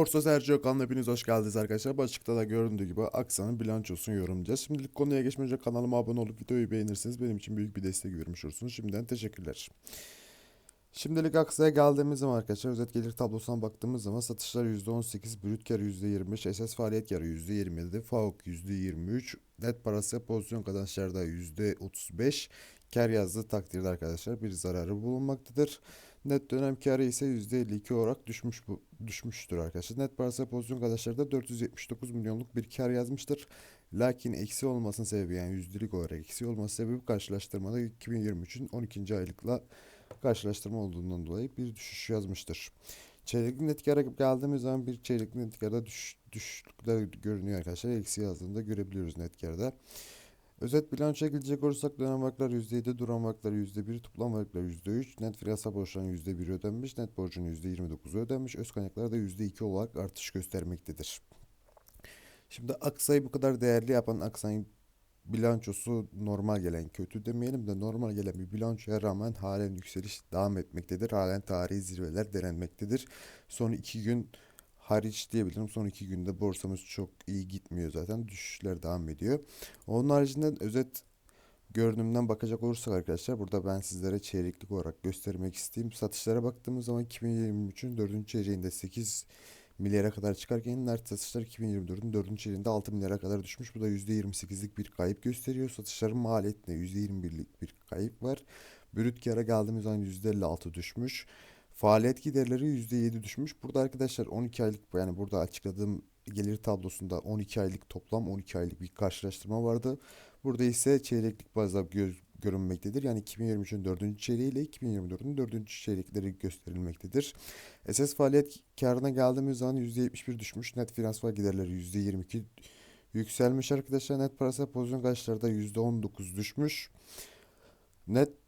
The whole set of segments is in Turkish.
Borsa Sergio kanalına hepiniz hoş geldiniz arkadaşlar. Başlıkta da göründüğü gibi Aksa'nın bilançosunu yorumlayacağız. Şimdilik konuya geçmeden önce kanalıma abone olup videoyu beğenirseniz benim için büyük bir destek vermiş olursunuz. Şimdiden teşekkürler. Şimdilik Aksa'ya geldiğimiz zaman arkadaşlar özet gelir tablosuna baktığımız zaman satışlar %18, brüt kar %25, esas faaliyet karı %27, FAUK %23, net parası pozisyon kazançlarda %35, kar yazdığı takdirde arkadaşlar bir zararı bulunmaktadır. Net dönem karı ise %52 olarak düşmüş bu düşmüştür arkadaşlar. Net parası pozisyon kazançlarda 479 milyonluk bir kar yazmıştır. Lakin eksi olmasının sebebi yani yüzdelik olarak eksi olması sebebi karşılaştırmada 2023'ün 12. aylıkla karşılaştırma olduğundan dolayı bir düşüş yazmıştır. Çeyrekli net kâra geldiğimiz zaman bir çeyrekli net kârda düş, düşüşlükler görünüyor arkadaşlar. Eksi yazdığında görebiliyoruz net kârda. Özet bilançoya gelecek olursak dönem varlıklar %7, duran varlıklar %1, toplam varlıklar %3, net finansal borçların %1 ödenmiş, net borcun %29'u ödenmiş, öz kaynaklar da %2 olarak artış göstermektedir. Şimdi Aksa'yı bu kadar değerli yapan Aksa'nın bilançosu normal gelen kötü demeyelim de normal gelen bir bilançoya rağmen halen yükseliş devam etmektedir. Halen tarihi zirveler denenmektedir. Son iki gün hariç diyebilirim. Son iki günde borsamız çok iyi gitmiyor zaten. Düşüşler devam ediyor. Onun haricinde özet görünümden bakacak olursak arkadaşlar burada ben sizlere çeyreklik olarak göstermek isteyeyim. Satışlara baktığımız zaman 2023'ün 4. çeyreğinde 8 milyara kadar çıkarken net satışlar 2024'ün 4. çeyreğinde 6 milyara kadar düşmüş. Bu da %28'lik bir kayıp gösteriyor. Satışların maliyetinde %21'lik bir kayıp var. Brüt kâra geldiğimiz zaman %56 düşmüş. Faaliyet giderleri %7 düşmüş. Burada arkadaşlar 12 aylık yani burada açıkladığım gelir tablosunda 12 aylık toplam 12 aylık bir karşılaştırma vardı. Burada ise çeyreklik bazda göz, görünmektedir. Yani 2023'ün 4. çeyreği ile 2024'ün 4. çeyrekleri gösterilmektedir. Esas faaliyet karına geldiğimiz zaman %71 düşmüş. Net finansal giderleri %22 yükselmiş arkadaşlar. Net parasal pozisyon kaçlarda %19 düşmüş. Net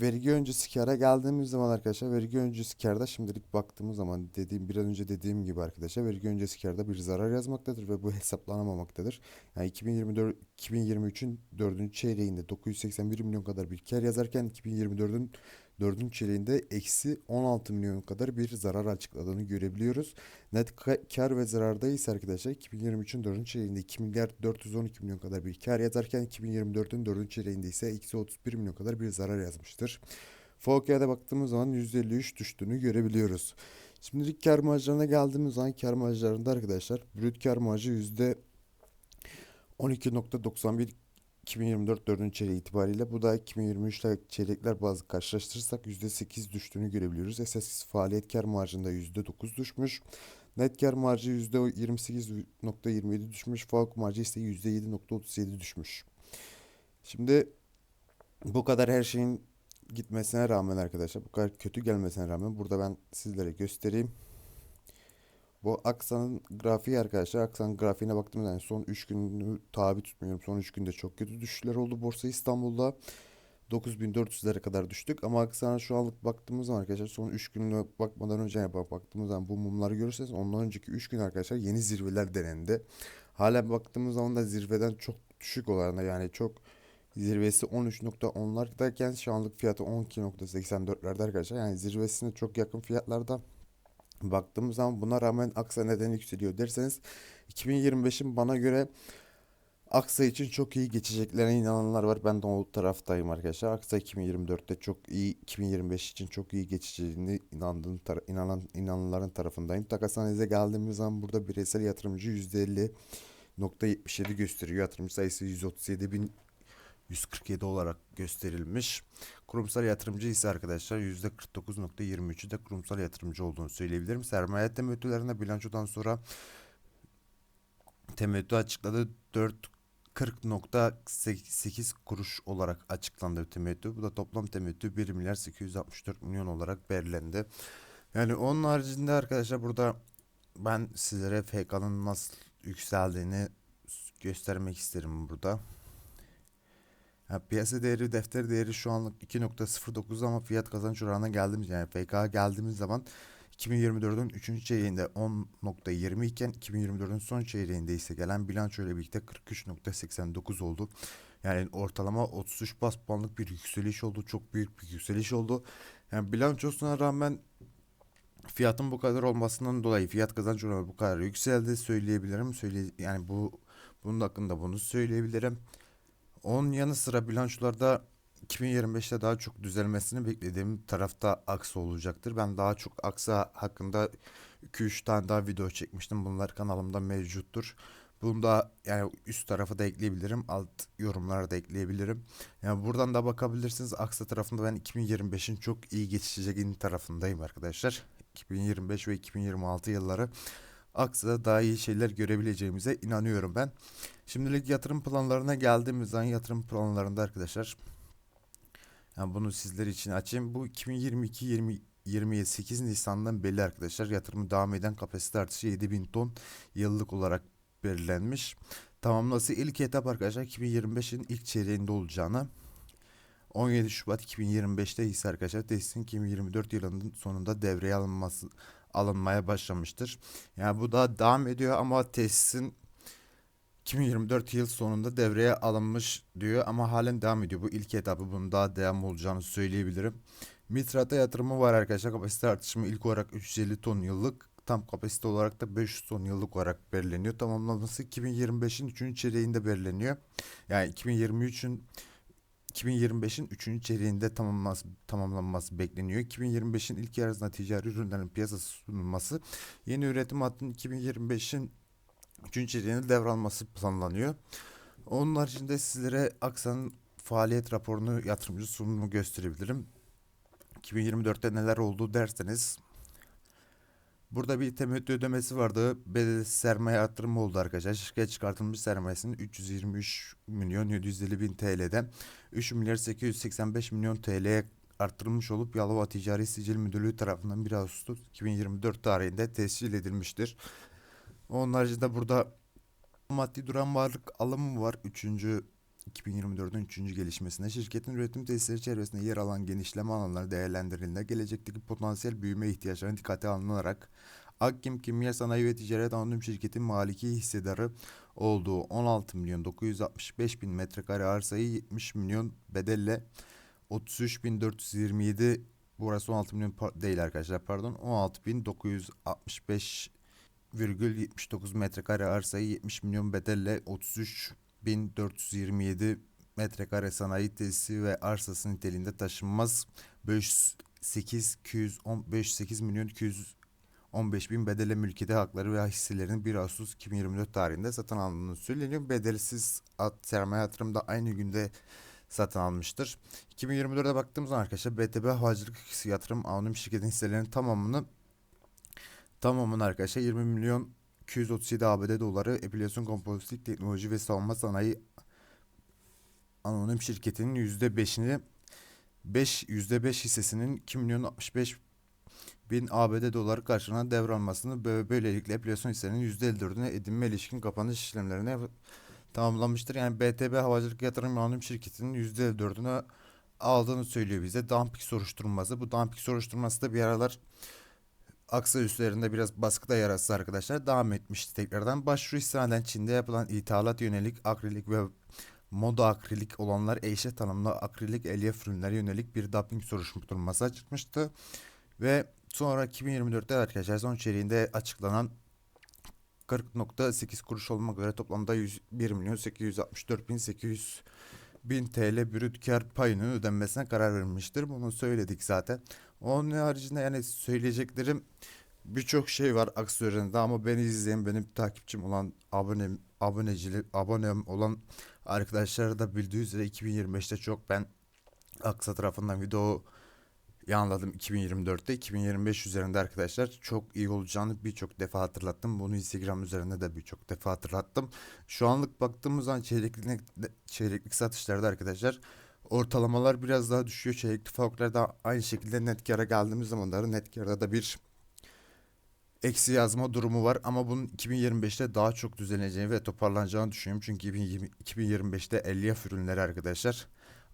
vergi öncesi kâra geldiğimiz zaman arkadaşlar vergi öncesi kârda şimdilik baktığımız zaman dediğim bir an önce dediğim gibi arkadaşlar vergi öncesi kârda bir zarar yazmaktadır ve bu hesaplanamamaktadır. Yani 2024 2023'ün 4. çeyreğinde 981 milyon kadar bir kar yazarken 2024'ün 4. çeyreğinde eksi 16 milyon kadar bir zarar açıkladığını görebiliyoruz. Net kar ve zararda ise arkadaşlar 2023'ün 4. çeyreğinde 2 milyar 412 milyon kadar bir kar yazarken 2024'ün 4. çeyreğinde ise eksi 31 milyon kadar bir zarar yazmıştır. FOK'ya baktığımız zaman %53 düştüğünü görebiliyoruz. Şimdilik kar marjlarına geldiğimiz zaman kar marjlarında arkadaşlar brüt kar marjı %12.91 2024 4. çeyreği itibariyle bu da 2023 çeyrekler bazı karşılaştırırsak %8 düştüğünü görebiliyoruz. Esas faaliyet kar marjında %9 düşmüş. Net kar marjı %28.27 düşmüş. FAUK marjı ise %7.37 düşmüş. Şimdi bu kadar her şeyin gitmesine rağmen arkadaşlar bu kadar kötü gelmesine rağmen burada ben sizlere göstereyim. Bu Aksa'nın grafiği arkadaşlar. Aksa'nın grafiğine baktığımda yani son 3 günü tabi tutmuyorum. Son 3 günde çok kötü düşüşler oldu Borsa İstanbul'da. 9400'lere kadar düştük ama Aksa'na şu anlık baktığımız zaman arkadaşlar son 3 gününe bakmadan önce yani baktığımız zaman bu mumları görürseniz ondan önceki 3 gün arkadaşlar yeni zirveler denendi. Hala baktığımız zaman da zirveden çok düşük olan yani çok zirvesi 13.10'lardayken şu anlık fiyatı 12.84'lerde arkadaşlar. Yani zirvesine çok yakın fiyatlarda baktığımız zaman buna rağmen Aksa neden yükseliyor derseniz 2025'in bana göre Aksa için çok iyi geçeceklerine inananlar var. Ben de o taraftayım arkadaşlar. Aksa 2024'te çok iyi, 2025 için çok iyi geçeceğini inandığım tar- inanan inananların tarafındayım. Takas analize geldiğimiz zaman burada bireysel yatırımcı %50.77 gösteriyor. Yatırımcı sayısı 137 bin 147 olarak gösterilmiş. Kurumsal yatırımcı ise arkadaşlar %49.23'ü de kurumsal yatırımcı olduğunu söyleyebilirim. Sermaye temettülerinde bilançodan sonra temettü açıkladı. 4 40.8 kuruş olarak açıklandı temettü. Bu da toplam temettü 1 milyar 864 milyon olarak belirlendi. Yani onun haricinde arkadaşlar burada ben sizlere FK'nın nasıl yükseldiğini göstermek isterim burada. Ya piyasa değeri, defter değeri şu anlık 2.09 ama fiyat kazanç oranına geldiğimiz yani FK geldiğimiz zaman 2024'ün 3. çeyreğinde 10.20 iken 2024'ün son çeyreğinde ise gelen bilanço ile birlikte 43.89 oldu. Yani ortalama 33 bas puanlık bir yükseliş oldu. Çok büyük bir yükseliş oldu. Yani bilançosuna rağmen fiyatın bu kadar olmasından dolayı fiyat kazanç oranı bu kadar yükseldi söyleyebilirim. Söyle yani bu bunun hakkında bunu söyleyebilirim. Onun yanı sıra bilançolarda 2025'te daha çok düzelmesini beklediğim tarafta Aksa olacaktır. Ben daha çok Aksa hakkında 2-3 tane daha video çekmiştim. Bunlar kanalımda mevcuttur. Bunu da yani üst tarafı da ekleyebilirim. Alt yorumlara da ekleyebilirim. Yani buradan da bakabilirsiniz. Aksa tarafında ben 2025'in çok iyi geçeceğinin tarafındayım arkadaşlar. 2025 ve 2026 yılları Aksa'da daha iyi şeyler görebileceğimize inanıyorum ben. Şimdilik yatırım planlarına geldiğimiz zaman yatırım planlarında arkadaşlar yani bunu sizler için açayım. Bu 2022 20 28 Nisan'dan belli arkadaşlar. Yatırımı devam eden kapasite artışı 7000 ton yıllık olarak belirlenmiş. Tamamlası ilk etap arkadaşlar 2025'in ilk çeyreğinde olacağını 17 Şubat 2025'te ise arkadaşlar tesisin 2024 yılının sonunda devreye alınması alınmaya başlamıştır. Yani bu da devam ediyor ama tesisin 2024 yıl sonunda devreye alınmış diyor ama halen devam ediyor. Bu ilk etapı bunun daha devam olacağını söyleyebilirim. Mitrata yatırımı var arkadaşlar. Kapasite artışımı ilk olarak 350 ton yıllık. Tam kapasite olarak da 500 ton yıllık olarak belirleniyor. Tamamlanması 2025'in 3. çeyreğinde belirleniyor. Yani 2023'ün 2025'in 3. çeyreğinde tamamlanması, tamamlanması bekleniyor. 2025'in ilk yarısında ticari ürünlerin piyasası sunulması, yeni üretim hattının 2025'in 3. çeyreğinde devralması planlanıyor. Onun haricinde sizlere Aksa'nın faaliyet raporunu yatırımcı sunumu gösterebilirim. 2024'te neler oldu derseniz Burada bir temettü ödemesi vardı. Bedel sermaye artırımı oldu arkadaşlar. Şirket çıkartılmış sermayesinin 323 milyon 750 bin TL'den 3 milyar 885 milyon TL'ye arttırılmış olup Yalova Ticari Sicil Müdürlüğü tarafından 1 Ağustos 2024 tarihinde tescil edilmiştir. Onun haricinde burada maddi duran varlık alımı var. 3. 2024'ün 3. gelişmesinde şirketin üretim tesisleri çevresinde yer alan genişleme alanları değerlendirildiğinde gelecekteki potansiyel büyüme ihtiyaçlarına dikkate alınarak Akkim Kimya Sanayi ve Ticaret Anonim Şirketi maliki hissedarı olduğu 16 milyon 965 bin metrekare arsayı 70 milyon bedelle 33 bin 427 burası 16 milyon değil arkadaşlar pardon 16 bin 965 virgül 79 metrekare arsayı 70 milyon bedelle 33 1427 metrekare sanayi tesisi ve arsası niteliğinde taşınmaz 508 210 508 milyon 215 bin bedele mülkiyeti hakları ve hisselerinin 1 Ağustos 2024 tarihinde satın alındığını söyleniyor. Bedelsiz at, sermaye yatırım da aynı günde satın almıştır. 2024'e baktığımız zaman arkadaşlar BTB Havacılık Yatırım Anonim Şirketin hisselerinin tamamını tamamını arkadaşlar 20 milyon 237 ABD doları epilasyon kompozit teknoloji ve savunma sanayi anonim şirketinin %5'ini 5 %5 hissesinin 2 milyon 65 bin ABD doları karşılığında devralmasını ve böylelikle epilasyon hisselerinin %54'üne edinme ilişkin kapanış işlemlerine tamamlamıştır. Yani BTB Havacılık Yatırım Anonim Şirketi'nin %54'ünü aldığını söylüyor bize. Dumping soruşturması. Bu dumping soruşturması da bir aralar Aksa üslerinde biraz baskıda yarattı arkadaşlar. Devam etmişti tekrardan. Başvuru istinaden Çin'de yapılan ithalat yönelik akrilik ve moda akrilik olanlar eşe tanımlı akrilik elyaf ürünleri yönelik bir dumping soruşturması açılmıştı. Ve sonra 2024'te arkadaşlar son çeyreğinde açıklanan 40.8 kuruş olmak üzere toplamda 101 milyon 864 bin 800 bin TL brüt kar payının ödenmesine karar verilmiştir. Bunu söyledik zaten. Onun haricinde yani söyleyeceklerim birçok şey var aksiyonunda ama beni izleyen benim takipçim olan abonem abonecilik abonem olan arkadaşlar da bildiği üzere 2025'te çok ben Aksa tarafından video yanladım 2024'te 2025 üzerinde arkadaşlar çok iyi olacağını birçok defa hatırlattım. Bunu Instagram üzerinde de birçok defa hatırlattım. Şu anlık baktığımız zaman çeyreklik, çeyreklik satışlarda arkadaşlar ortalamalar biraz daha düşüyor. Çeyrekli farklarda aynı şekilde net kara geldiğimiz zamanları net karda da bir eksi yazma durumu var ama bunun 2025'te daha çok düzenleyeceğini ve toparlanacağını düşünüyorum. Çünkü 2025'te elyaf ürünleri arkadaşlar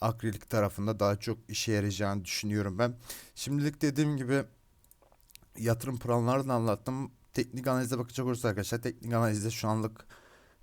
akrilik tarafında daha çok işe yarayacağını düşünüyorum ben. Şimdilik dediğim gibi yatırım planlarını anlattım. Teknik analize bakacak olursak arkadaşlar teknik analizde şu anlık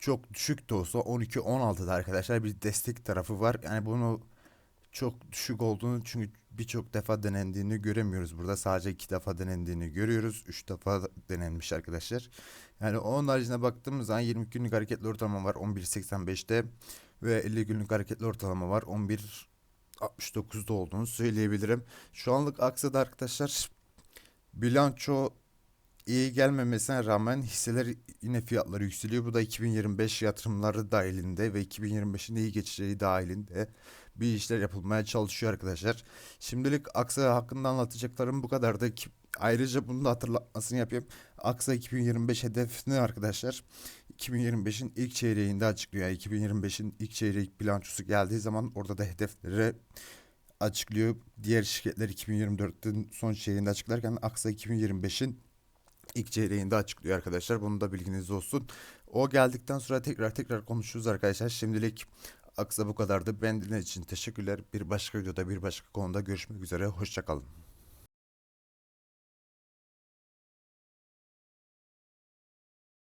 çok düşük de olsa 12-16'da arkadaşlar bir destek tarafı var. Yani bunu çok düşük olduğunu çünkü birçok defa denendiğini göremiyoruz. Burada sadece iki defa denendiğini görüyoruz. Üç defa denenmiş arkadaşlar. Yani onun haricinde baktığımız zaman 20 günlük hareketli ortalama var 11.85'te ve 50 günlük hareketli ortalama var 11.69'da olduğunu söyleyebilirim. Şu anlık aksada arkadaşlar bilanço iyi gelmemesine rağmen hisseler yine fiyatları yükseliyor. Bu da 2025 yatırımları dahilinde ve 2025'in iyi geçeceği dahilinde bir işler yapılmaya çalışıyor arkadaşlar. Şimdilik Aksa hakkında anlatacaklarım bu kadardı. Ki- Ayrıca bunu da hatırlatmasını yapayım. Aksa 2025 hedefini arkadaşlar 2025'in ilk çeyreğinde açıklıyor. Yani 2025'in ilk çeyrek bilançosu geldiği zaman orada da hedefleri açıklıyor. Diğer şirketler 2024'ün son çeyreğinde açıklarken Aksa 2025'in ilk çeyreğinde açıklıyor arkadaşlar. Bunu da bilginiz olsun. O geldikten sonra tekrar tekrar konuşuruz arkadaşlar. Şimdilik Aksa bu kadardı. Ben için teşekkürler. Bir başka videoda bir başka konuda görüşmek üzere. Hoşçakalın.